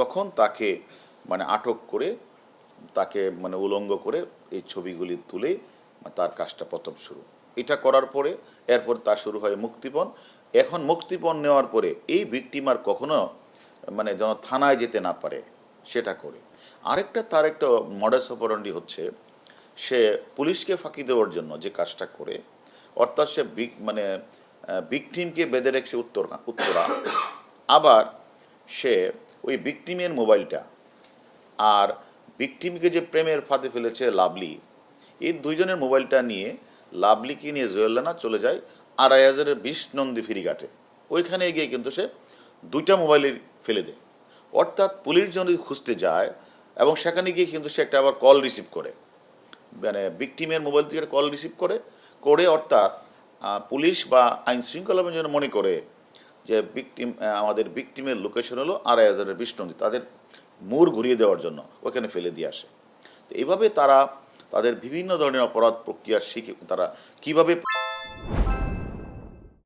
তখন তাকে মানে আটক করে, তাকে মানে উলঙ্গ করে এই ছবিগুলি তুলে তার কাজটা প্রথম শুরু। এটা করার পরে, এরপর তার শুরু হয় মুক্তিপণ। এখন মুক্তিপণ নেওয়ার পরে এই ভিকটিম আর কখনো মানে যেন থানায় যেতে না পারে, সেটা করে। আরেকটা, তার একটা মডাস অপারেন্ডি হচ্ছে, সে পুলিশকে ফাঁকি দেওয়ার জন্য যে কাজটা করে, অর্থাৎ সে মানে ভিকটিমকে বেঁধে রেখেছে উত্তর, উত্তরা। আবার সে ওই ভিকটিমের মোবাইলটা আর ভিকটিমকে যে প্রেমের ফাঁদে ফেলেছে লাভলি, এই দুইজনের মোবাইলটা নিয়ে লাভলিকে নিয়ে জুয়েলানা চলে যায় আড়াই হাজারের বিশ নন্দী ফেরিঘাটে। ওইখানে গিয়ে কিন্তু সে দুইটা মোবাইলের ফেলে দেয়। অর্থাৎ পুলিশ যদি খুঁজতে যায় এবং সেখানে গিয়ে কিন্তু সে একটা আবার কল রিসিভ করে। মানে ভিকটিমের মোবাইল থেকে কল রিসিভ করে করে অর্থাৎ পুলিশ বা আইন শৃঙ্খলা যেন মনে করে যে বিকটিম আমাদের বিকটিমের লোকেশন হলো আড়াই হাজারের বিষ্ণন্দী। তাদের মোড় ঘুরিয়ে দেওয়ার জন্য ওখানে ফেলে দিয়ে আসে। তো এইভাবে তারা তাদের বিভিন্ন ধরনের অপরাধ প্রক্রিয়া শিখে, তারা কীভাবে